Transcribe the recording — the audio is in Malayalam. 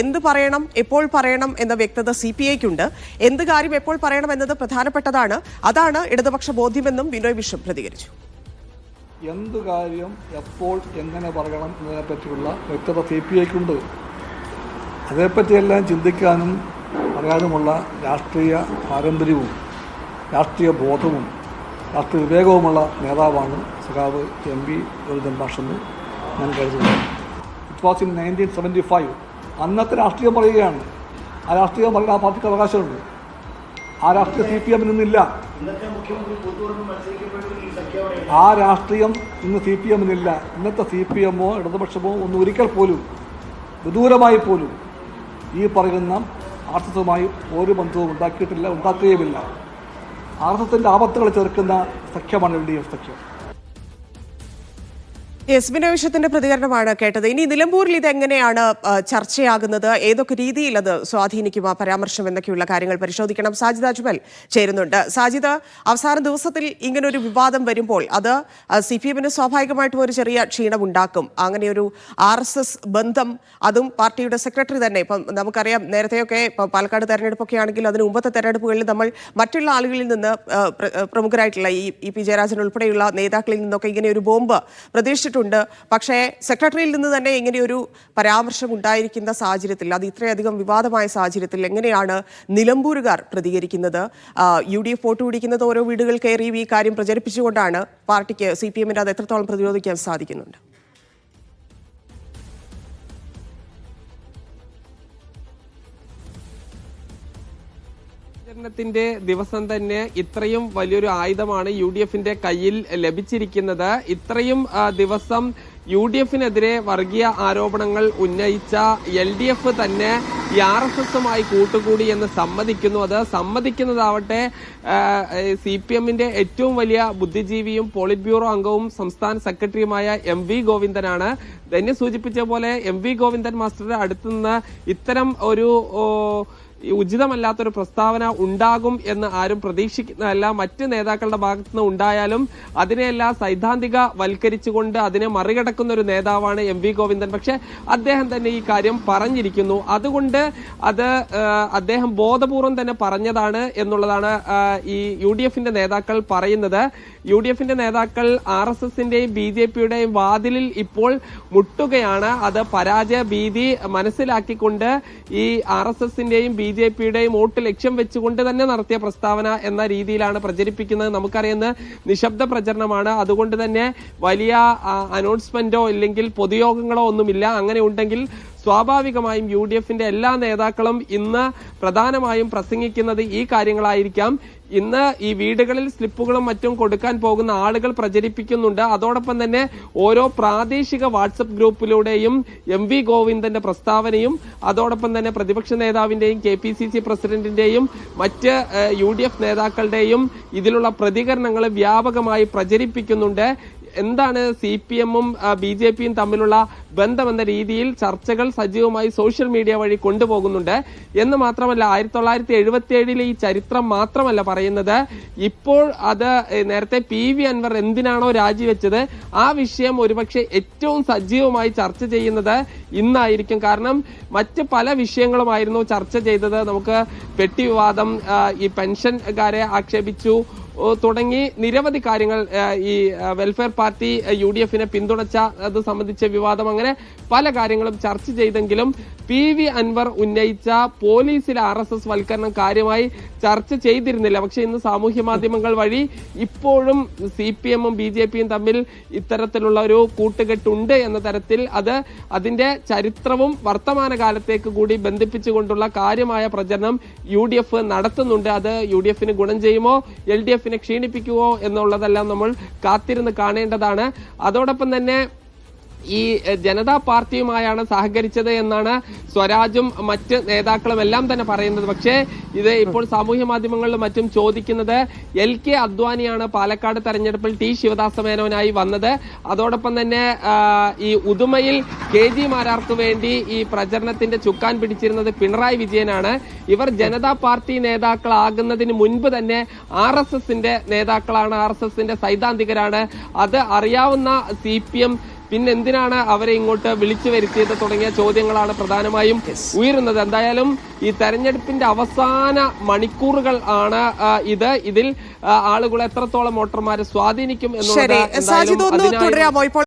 എന്ത് പറയണം എപ്പോൾ പറയണം എന്ന വ്യക്തത സി പി ഐക്കുണ്ട്. എന്ത് കാര്യം എപ്പോൾ പറയണം എന്നത് പ്രധാനപ്പെട്ടതാണ്. അതാണ് ഇടതുപക്ഷ ബോധ്യമെന്നും ബിനോയ് വിശ്വം പ്രതികരിച്ചു. എന്ത് കാര്യം എപ്പോൾ എങ്ങനെ പറയണം എന്നതിനെപ്പറ്റിയുള്ള വ്യക്തത സി പി ഐക്കുണ്ട്. അതേപ്പറ്റിയെല്ലാം ചിന്തിക്കാനും പറയാനുമുള്ള രാഷ്ട്രീയ പാരമ്പര്യവും രാഷ്ട്രീയ ബോധവും രാഷ്ട്രീയ വിവേകവുമുള്ള നേതാവാണ് സഖാവ് എം പി ഗോവിന്ദൻ ഭാഷെന്ന് ഞാൻ കരുതുന്നു. It was in nineteen seventy five അന്നത്തെ രാഷ്ട്രീയം പറയുകയാണ്. ആ രാഷ്ട്രീയം പറയുന്ന ആ പാർട്ടിക്ക് അവകാശമുണ്ട്. ആ രാഷ്ട്രീയ സി പി എമ്മിനൊന്നില്ല ആ രാഷ്ട്രീയം ഇന്ന് സി പി എമ്മിനില്ല. ഇന്നത്തെ സി പി എമ്മോ ഇടതുപക്ഷമോ ഒന്നും ഒരിക്കൽ പോലും വിദൂരമായി പോലും ഈ പറയുന്ന ആർ എസ് എസുമായി ഒരു ബന്ധവും ഉണ്ടാക്കിയിട്ടില്ല ഉണ്ടാക്കുകയുമില്ല. ആർ എസ് എസിന്റെ ആപത്തുകൾ ചേർക്കുന്ന സഖ്യമാണ് എൽ ഡി എഫ് സഖ്യം. എസ് വിഷയത്തിന്റെ പ്രതികരണമാണ് കേട്ടത്. ഇനി നിലമ്പൂരിൽ ഇത് എങ്ങനെയാണ് ചർച്ചയാകുന്നത്? ഏതൊക്കെ രീതിയിൽ അത് സ്വാധീനിക്കും ആ പരാമർശം എന്നൊക്കെയുള്ള കാര്യങ്ങൾ പരിശോധിക്കണം. സാജിദ് അജ്മൽ ചേരുന്നുണ്ട്. സാജിദ് അവസാന ദിവസത്തിൽ ഇങ്ങനെ ഒരു വിവാദം വരുമ്പോൾ അത് സി പി എമ്മിന് സ്വാഭാവികമായിട്ടും ഒരു ചെറിയ ക്ഷീണം ഉണ്ടാക്കും അങ്ങനെ ഒരു ആർ എസ് എസ് ബന്ധം അതും പാർട്ടിയുടെ സെക്രട്ടറി തന്നെ. ഇപ്പം നമുക്കറിയാം നേരത്തെയൊക്കെ ഇപ്പം പാലക്കാട് തെരഞ്ഞെടുപ്പൊക്കെ ആണെങ്കിൽ അതിന് മുമ്പത്തെ തെരഞ്ഞെടുപ്പുകളിൽ നമ്മൾ മറ്റുള്ള ആളുകളിൽ നിന്ന് പ്രമുഖരായിട്ടുള്ള ഈ പി ജയരാജൻ ഉൾപ്പെടെയുള്ള നേതാക്കളിൽ നിന്നൊക്കെ ഇങ്ങനെ ഒരു ബോംബ് പ്രതീക്ഷിച്ചിട്ടുണ്ട്. പക്ഷേ സെക്രട്ടറിയിൽ നിന്ന് തന്നെ ഇങ്ങനെയൊരു പരാമർശം ഉണ്ടായിരിക്കുന്ന സാഹചര്യത്തിൽ അത് ഇത്രയധികം വിവാദമായ സാഹചര്യത്തിൽ എങ്ങനെയാണ് നിലമ്പൂരുകാർ പ്രതികരിക്കുന്നത്? യു ഡി എഫ് വോട്ട് പിടിക്കുന്നത് ഓരോ വീടുകൾ കയറി ഈ കാര്യം പ്രചരിപ്പിച്ചുകൊണ്ടാണ് പാർട്ടിക്ക് സി പി എമ്മിന് അത് എത്രത്തോളം പ്രതിരോധിക്കാൻ സാധിക്കുന്നുണ്ട്? പ്രചരണത്തിന്റെ ദിവസം തന്നെ ഇത്രയും വലിയൊരു ആയുധമാണ് യു ഡി എഫിന്റെ കയ്യിൽ ലഭിച്ചിരിക്കുന്നത്. ഇത്രയും ദിവസം യു ഡി എഫിനെതിരെ വർഗീയ ആരോപണങ്ങൾ ഉന്നയിച്ച എൽ ഡി എഫ് തന്നെ ഈ ആർ എസ് എസുമായി കൂട്ടുകൂടി എന്ന് സമ്മതിക്കുന്നു. അത് സമ്മതിക്കുന്നതാവട്ടെ സി പി എമ്മിന്റെ ഏറ്റവും വലിയ ബുദ്ധിജീവിയും പോളിറ്റ് ബ്യൂറോ അംഗവും സംസ്ഥാന സെക്രട്ടറിയുമായ എം വി ഗോവിന്ദനാണ്. ധന്യ സൂചിപ്പിച്ച പോലെ എം വി ഗോവിന്ദൻ മാസ്റ്ററുടെ അടുത്തുനിന്ന് ഇത്തരം ഒരു ഉചിതമല്ലാത്തൊരു പ്രസ്താവന ഉണ്ടാകും എന്ന് ആരും പ്രതീക്ഷിക്കുന്നതല്ല. മറ്റ് നേതാക്കളുടെ ഭാഗത്തു നിന്ന് ഉണ്ടായാലും അതിനെയെല്ലാം സൈദ്ധാന്തിക വൽക്കരിച്ചുകൊണ്ട് അതിനെ മറികടക്കുന്ന ഒരു നേതാവാണ് എം വി ഗോവിന്ദൻ. പക്ഷെ അദ്ദേഹം തന്നെ ഈ കാര്യം പറഞ്ഞിരിക്കുന്നു. അതുകൊണ്ട് അത് അദ്ദേഹം ബോധപൂർവം തന്നെ പറഞ്ഞതാണ് എന്നുള്ളതാണ് ഈ യു ഡി എഫിന്റെ നേതാക്കൾ പറയുന്നത്. യു ഡി എഫിന്റെ നേതാക്കൾ ആർ എസ് എസിന്റെയും ബി ജെ പിയുടെയും വാതിലിൽ ഇപ്പോൾ മുട്ടുകയാണ്. അത് പരാജയ ഭീതി മനസ്സിലാക്കിക്കൊണ്ട് ഈ ആർ എസ് എസിന്റെയും ബി ജെ പിയുടെയും വോട്ട് ലക്ഷ്യം വെച്ചുകൊണ്ട് തന്നെ നടത്തിയ പ്രസ്താവന എന്ന രീതിയിലാണ് പ്രചരിപ്പിക്കുന്നത്. നമുക്കറിയുന്ന നിശബ്ദ പ്രചരണമാണ്. അതുകൊണ്ട് തന്നെ വലിയ അനൗൺസ്മെന്റോ ഇല്ലെങ്കിൽ പൊതുയോഗങ്ങളോ ഒന്നുമില്ല. അങ്ങനെ ഉണ്ടെങ്കിൽ സ്വാഭാവികമായും യു ഡി എഫിന്റെ എല്ലാ നേതാക്കളും ഇന്ന് പ്രധാനമായും പ്രസംഗിക്കുന്നത് ഈ കാര്യങ്ങളായിരിക്കാം. ഇന്ന് ഈ വീടുകളിൽ സ്ലിപ്പുകളും മറ്റും കൊടുക്കാൻ പോകുന്ന ആളുകൾ പ്രചരിപ്പിക്കുന്നുണ്ട്. അതോടൊപ്പം തന്നെ ഓരോ പ്രാദേശിക വാട്സപ്പ് ഗ്രൂപ്പിലൂടെയും എം വി ഗോവിന്ദന്റെ പ്രസ്താവനയും അതോടൊപ്പം തന്നെ പ്രതിപക്ഷ നേതാവിന്റെയും കെ പി സി സി പ്രസിഡന്റിന്റെയും മറ്റ് യു ഡി എഫ് നേതാക്കളുടെയും ഇതിലുള്ള പ്രതികരണങ്ങൾ വ്യാപകമായി പ്രചരിപ്പിക്കുന്നുണ്ട്. എന്താണ് സി പി എമ്മും ബി ജെ പിയും തമ്മിലുള്ള ബന്ധമെന്ന രീതിയിൽ ചർച്ചകൾ സജീവമായി സോഷ്യൽ മീഡിയ വഴി കൊണ്ടുപോകുന്നുണ്ട്. എന്ന് മാത്രമല്ല ആയിരത്തി തൊള്ളായിരത്തി എഴുപത്തി ഏഴിലെ ഈ ചരിത്രം മാത്രമല്ല പറയുന്നത്. ഇപ്പോൾ അത് നേരത്തെ പി വി അൻവർ എന്തിനാണോ രാജിവെച്ചത് ആ വിഷയം ഒരുപക്ഷെ ഏറ്റവും സജീവമായി ചർച്ച ചെയ്യുന്നത് ഇന്നായിരിക്കും. കാരണം മറ്റ് പല വിഷയങ്ങളുമായിരുന്നു ചർച്ച ചെയ്തത്. നമുക്ക് പെട്ടി വിവാദം ഈ പെൻഷൻകാരെ ആക്ഷേപിച്ചു തുടങ്ങി നിരവധി കാര്യങ്ങൾ ഈ വെൽഫെയർ പാർട്ടി യു ഡി എഫിനെ പിന്തുണച്ച അത് സംബന്ധിച്ച വിവാദം അങ്ങനെ പല കാര്യങ്ങളും ചർച്ച ചെയ്തെങ്കിലും പി വി അൻവർ ഉന്നയിച്ച പോലീസിലെ ആർ എസ് എസ് വൽക്കരണം കാര്യമായി ചർച്ച ചെയ്തിരുന്നില്ല. പക്ഷേ ഇന്ന് സാമൂഹ്യ മാധ്യമങ്ങൾ വഴി ഇപ്പോഴും സി പി എമ്മും ബി ജെ പിയും തമ്മിൽ ഇത്തരത്തിലുള്ള ഒരു കൂട്ടുകെട്ടുണ്ട് എന്ന തരത്തിൽ അത് അതിന്റെ ചരിത്രവും വർത്തമാനകാലത്തേക്ക് കൂടി ബന്ധിപ്പിച്ചുകൊണ്ടുള്ള കാര്യമായ പ്രചരണം യു ഡി എഫ് നടത്തുന്നുണ്ട്. അത് യു ഡി എഫിന് ഗുണം ചെയ്യുമോ എൽ ഡി എഫിനെ ക്ഷീണിപ്പിക്കുമോ എന്നുള്ളതെല്ലാം നമ്മൾ കാത്തിരുന്ന് കാണേണ്ടതാണ്. അതോടൊപ്പം തന്നെ ഈ ജനതാ പാർട്ടിയുമായാണ് സഹകരിച്ചത് എന്നാണ് സ്വരാജും മറ്റ് നേതാക്കളും എല്ലാം തന്നെ പറയുന്നത്. പക്ഷേ ഇത് ഇപ്പോൾ സാമൂഹ്യ മാധ്യമങ്ങളിലും മറ്റും ചോദിക്കുന്നത് എൽ കെ അദ്വാനിയാണ് പാലക്കാട് തെരഞ്ഞെടുപ്പിൽ ടി ശിവദാസ മേനോനായി വന്നത്. അതോടൊപ്പം തന്നെ ഈ ഉദുമയിൽ കെ ജി മാരാർക്ക് വേണ്ടി ഈ പ്രചരണത്തിന്റെ ചുക്കാൻ പിടിച്ചിരുന്നത് പിണറായി വിജയനാണ്. ഇവർ ജനതാ പാർട്ടി നേതാക്കളാകുന്നതിന് മുൻപ് തന്നെ ആർ എസ് എസിന്റെ നേതാക്കളാണ്. ആർ എസ് എസിന്റെ സൈദ്ധാന്തികരാണ്. അത് അറിയാവുന്ന സി പി എം പിന്നെ എന്തിനാണ് അവരെ ഇങ്ങോട്ട് വിളിച്ചു വരുത്തിയത് തുടങ്ങിയ ചോദ്യങ്ങളാണ് പ്രധാനമായും ഉയരുന്നത്. എന്തായാലും ഈ തെരഞ്ഞെടുപ്പിന്റെ അവസാന മണിക്കൂറുകൾ ആണ് ഇത്. ഇതിൽ ആളുകൾ എത്രത്തോളം വോട്ടർമാരെ സ്വാധീനിക്കും എന്നുള്ളത് തുടരാമോ? ഇപ്പോൾ